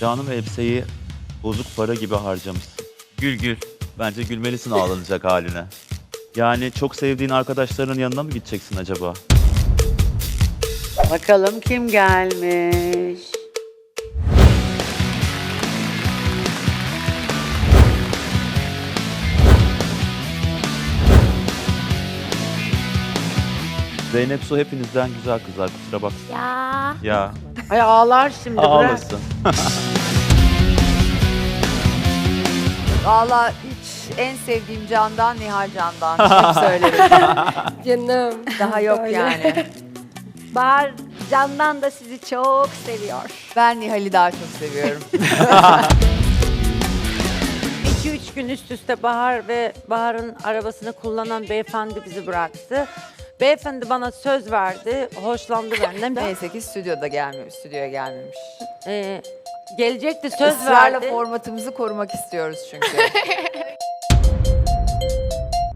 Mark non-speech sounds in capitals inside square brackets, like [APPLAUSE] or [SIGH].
Canım elbiseyi bozuk para gibi harcamışsın. Gül gül. Bence gülmelisin ağlanacak [LAUGHS] haline. Yani çok sevdiğin arkadaşların yanına mı gideceksin acaba? Bakalım kim gelmiş? Zeynep Su hepinizden güzel kızlar kusura bakma. Ya. Ya Ay ağlar şimdi bırak. ağlasın. [LAUGHS] Valla hiç en sevdiğim Candan Nihal Candan. Hep [LAUGHS] söylerim. Canım. Daha yok Böyle. yani. Bahar Candan da sizi çok seviyor. Ben Nihal'i daha çok seviyorum. [LAUGHS] 2-3 gün üst üste Bahar ve Bahar'ın arabasını kullanan beyefendi bizi bıraktı. Beyefendi bana söz verdi, hoşlandı benden. Ben, [LAUGHS] Neyse ki stüdyoda gelmemiş, stüdyoya gelmemiş. e, gelecekti söz Israrla verdi. formatımızı korumak istiyoruz çünkü. [LAUGHS]